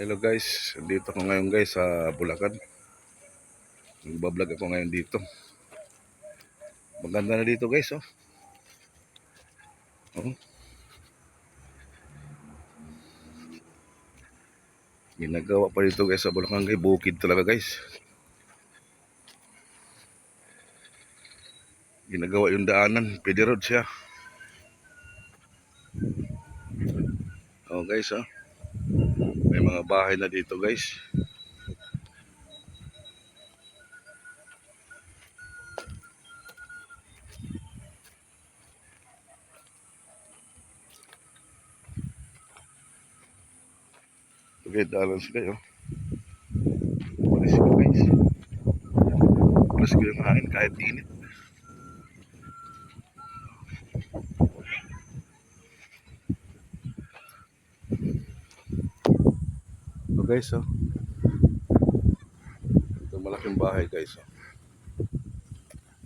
Hello guys, dito ako ngayon guys sa Bulacan. Nagbablog ako ngayon dito. Maganda na dito guys oh. Oh. Ginagawa pa dito guys sa Bulacan guys, bukid talaga guys. Ginagawa yung daanan, pwede road siya. Oh guys oh. May mga bahay na dito guys. Okay, dalan sila yun. Palis ko guys. Palis ko yung hangin kahit init. Ito guys oh. Ito malaking bahay guys oh.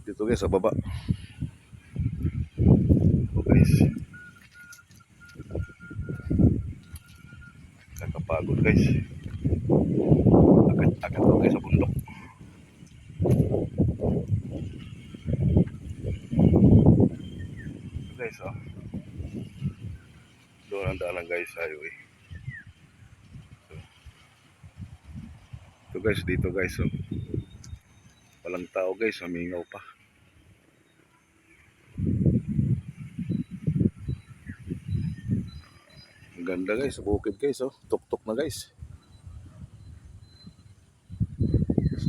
Dito guys sa baba. Ito guys. Nakapagod guys. Agad to guys sa bundok. Guys oh. Doon ang daanan guys highway. Ito guys, dito guys, oh. Walang tao guys, humingaw pa. Ang ganda guys, bukid guys, oh. Tuktok na guys.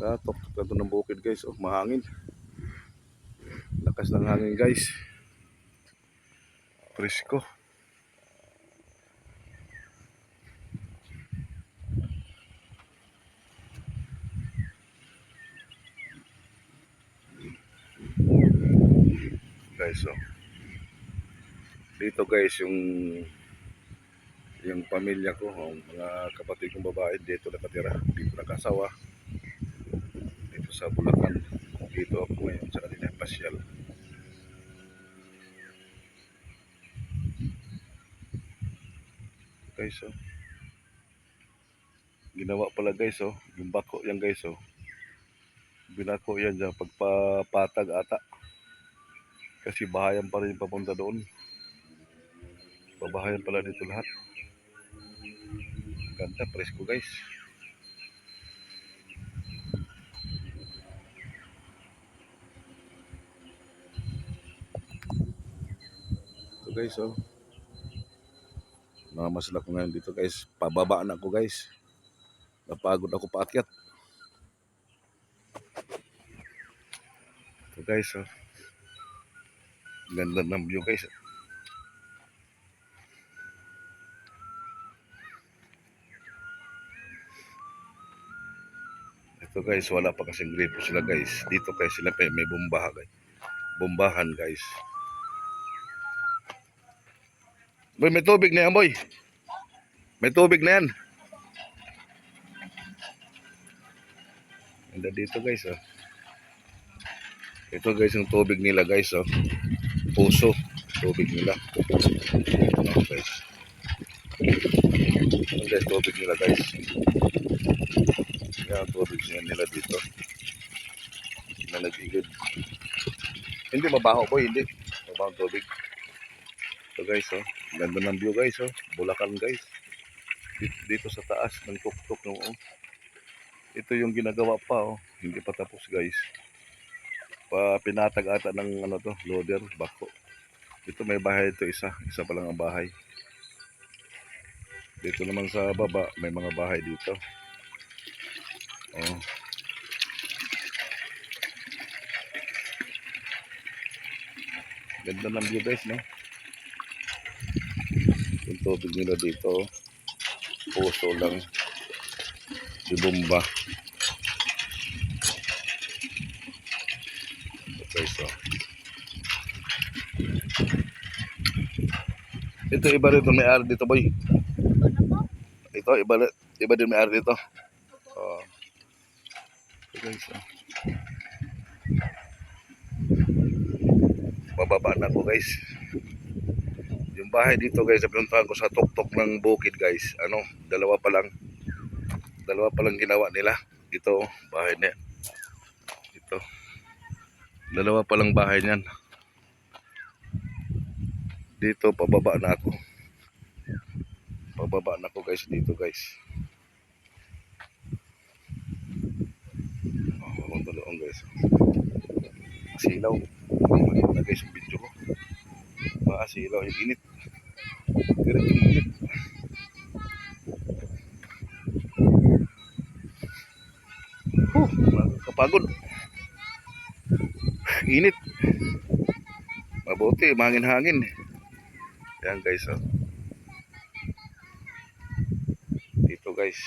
Sa tuktok na to ng bukid guys, oh. Mahangin. Lakas ng hangin guys. Presko. Guys so dito guys yung yung pamilya ko oh, mga kapatid kong babae dito nakatira. Dito nakasawa dito sa Bulacan. Dito ako ngayon sa kanila pasyal. Guys oh. Ginawa pala guys oh. Yung bako yan guys oh. Binako yan dyan pagpapatag ata kasi bahayan pa rin papunta doon. Babahayan pala dito lahat. Ganda, presko guys. Ito guys, oh. Namamasal ako ngayon dito guys. Pababa na ako guys. Napagod ako paakyat. Ito guys, oh. Ganda ng view guys. Ito guys, wala pa kasing gripo sila guys. Dito guys sila pa may bombaha guys. Bombahan guys. Boy, may tubig na yan boy. May tubig na yan. Ganda dito guys oh. Ito guys yung tubig nila guys oh puso tubig nila. Oh, guys Ayan guys tubig nila guys. Yan tubig nila dito. Na nag-igid hindi mabaho po hindi. Mabaho tubig. Ito guys oh ganda ng view guys oh. Bulacan guys. Dito, dito sa taas ng tuktok no, oh. ito yung ginagawa pa oh. Hindi pa tapos guys pa pinatag ata ng ano to, loader, bako. Dito may bahay ito isa, isa pa lang ang bahay. Dito naman sa baba, may mga bahay dito. Oh. Ganda ng view guys, no? Yung tubig nila dito, oh. puso lang. Di bomba. guys oh. Ito iba rito may ari dito boy. Ito iba iba din may ari dito. Oh. Ito guys oh. Bababa na ako guys. Yung bahay dito guys, pinuntahan ko sa tuktok ng bukid guys. Ano, dalawa pa lang. Dalawa pa lang ginawa nila. Ito, bahay na yan. Ito. Dalawa pa lang bahay niyan. Dito, pababa na ako. Pababa na ako guys dito guys. Oh, ang doon guys. Silaw. Maganda guys yung video ko. Maasilaw yung init. Pero yung init. Huh, nakakapagod. Init. Mabuti, mahangin-hangin. Yan guys, oh. Dito guys.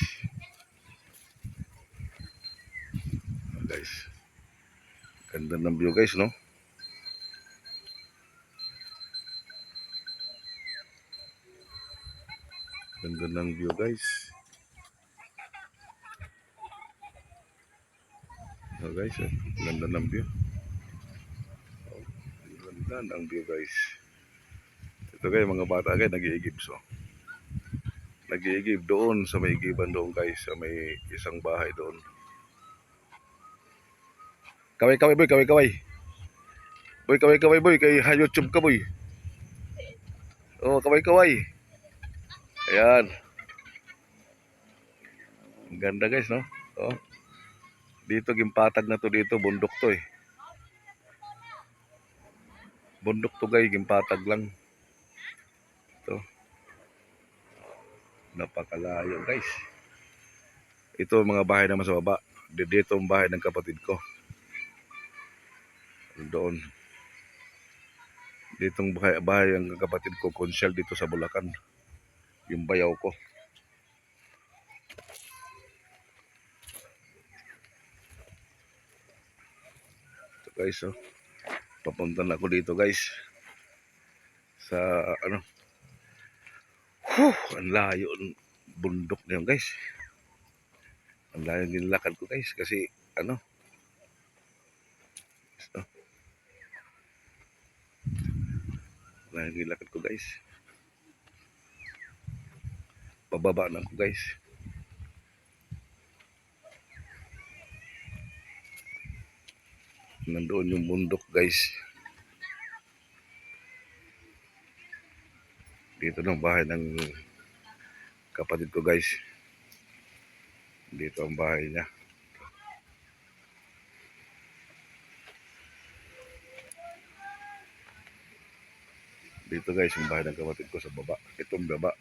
Guys. Ganda ng view guys, no? Ganda ng view guys. Oh guys, oh. ganda ng view. Oh, ganda ng view guys. Ito guys, mga bata guys, nag-iigib so. Nag-iigib doon sa may igiban doon guys, sa may isang bahay doon. Kaway kaway boy, kaway kaway. Boy, kaway kaway boy, kay YouTube ka boy. Oh, kaway kaway. Ayan. Ang ganda guys, no? Oh. Dito gimpatag na to dito, bundok to eh. Bundok to guys, gimpatag lang. Napakalayo guys. Ito ang mga bahay naman sa baba. Di- Dito ang bahay ng kapatid ko. Doon. Dito ang bahay, bahay ng kapatid ko, konsyal dito sa Bulacan. Yung bayaw ko. Ito guys, oh. Papunta na ako dito guys. Sa ano. Whew, ang layo ng bundok na yun guys. Ang layo ng nilakad ko guys kasi ano. So, layo ng nilakad ko guys. Pababa na ako guys. Nandoon yung bundok guys. Dito ng bahay ng kapatid ko guys. Dito ang bahay niya. Dito guys yung bahay ng kapatid ko sa baba. Itong baba.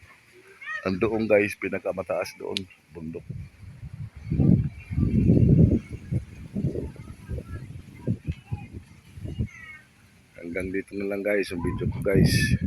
Andoon guys, pinakamataas doon, bundok. Hanggang dito na lang guys, yung video ko guys.